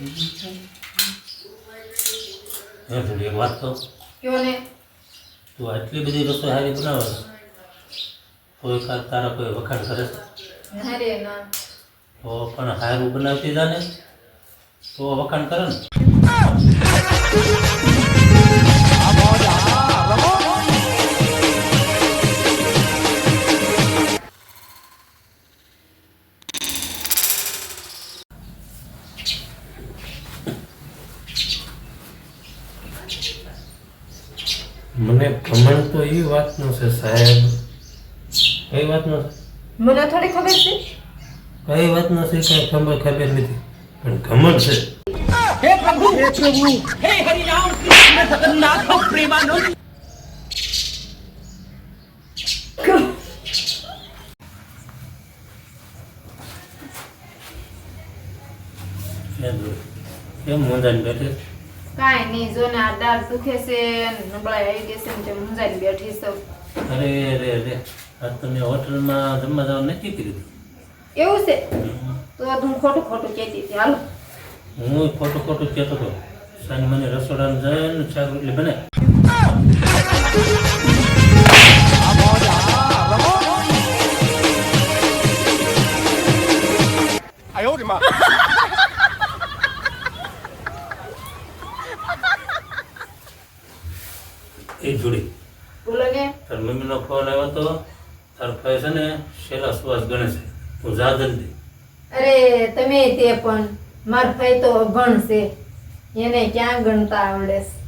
હે થોડી એક વાત કહું? તું આટલી બધી રસોઈ સારી બનાવે કોઈ તારા કોઈ વખાણ કરે તો પણ સારું બનાવતી જાને? તો વખાણ કરે ને? મને ઘમંડ તો એ વાતનો છે સાહેબ. કઈ વાતનો? મને થોડી ખબર છે? કઈ વાતનો છે કઈ ખબર ખબર નથી. પણ ઘમંડ છે. કેમ જોયું? કેમ મોંદાન બેઠે કાંઈ નહીં જો ને આ દાળ દુખે છે નબળાઈ આવી ગઈ છે ને તે મૂંઝાઈને બેઠી છું. અરે અરે અરે આ તમે હોટલમાં જમવા જવાનું નક્કી કર્યું એવું છે? તો હું ખોટું ખોટું કહેતી હતી. હાલો. હું ખોટું ખોટું કહેતો હતો. સાંજ મને રસોડામાં જાય ને શાક રોટલી બને એ જોડી. તાર મમ્મીનો ફોન આવ્યો તો તાર ભાઈ છે ને છેલ્લા સુવાસ ગણે છે. તું જા જલ્દી. અરે તમે તે પણ. માર ભાઈ તો ગણ છે. એને ક્યાં ગણતા આવડે છે?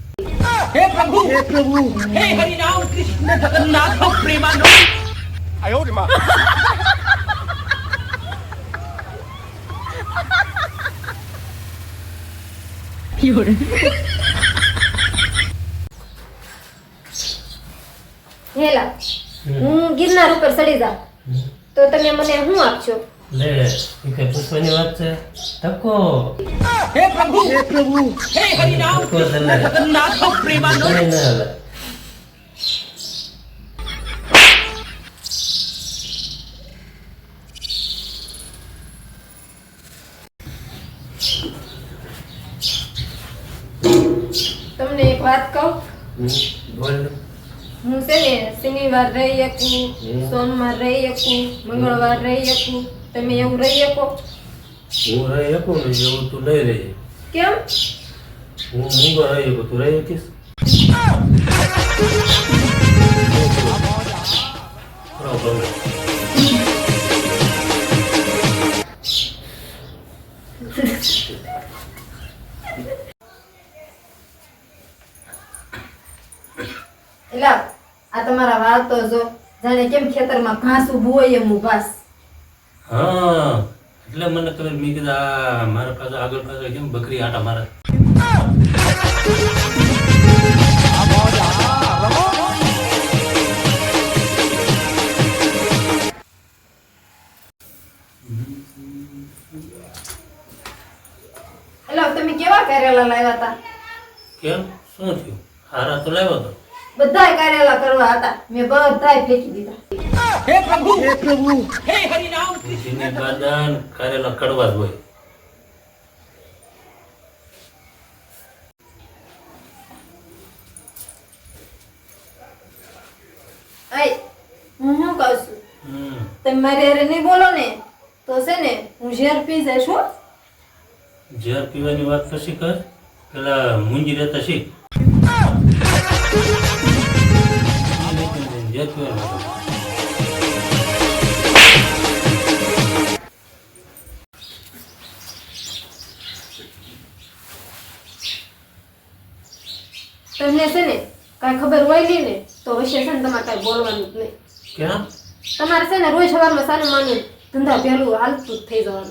હેલા હું ગિરનાર ઉપર ચડી જાઉં. તો તમે મને શું આપશો? લે એ કઈ પૂછવાની વાત છે? તકો હે પ્રભુ હે પ્રભુ. હે હરિ કઈ જગન્નાથ હાલે. તમને એક વાત કહું? બોલ. હું છે ને શનિવાર રહી શકું. સોમવાર રહી શકું મંગળવાર રહી શકું. તમે એવું રહી શકો? હું રહી શકું ને એવું તું નહીં રહી કેમ? હું મંગળ રહી શકું તું રહી શકીશ? બરાબર. એલા આ તમારા વાળ તો જો જાણે કેમ ખેતરમાં ઘાસ ઊભું હોય એમ ઘાસ હા એટલે મને ખબર મેં કીધું આ મારા પાસે આગળ પાછળ કેમ બકરી આટા મારા? હેલો તમે કેવા કરેલા લાવ્યા હતા? કેમ? શું થયું? હારા તો લાવ્યો તો? બધાય કારેલા કરવા હતા. મેં બધાય ફેંકી દીધા. બુદ્ધિની બાદાન કારેલા કડવા જ હોય. આય હું શું કહું છું? હમ. તમે મારી અરે નહીં બોલો ને તો છે ને હું ઝેર પી જઈશ હો. ઝેર પીવાની વાત પછી કર. પેલા મૂંજી રહેતા શીખ. તમને છે ને કાંઈ ખબર હોય નહીં ને તો વિશે છે ને તમારે કાંઈ બોલવાનું જ નહીં. કેમ? તમારે છે ને રોજ સવારમાં સારું માનું ધંધા પહેલું હાલતું જ થઈ જવાનું.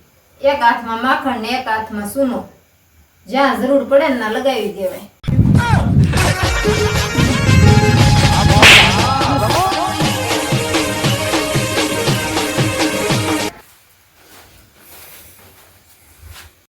એક હાથમાં માખણ ને એક હાથમાં સૂનો. જ્યાં જરૂર પડે ને લગાવી દેવાય.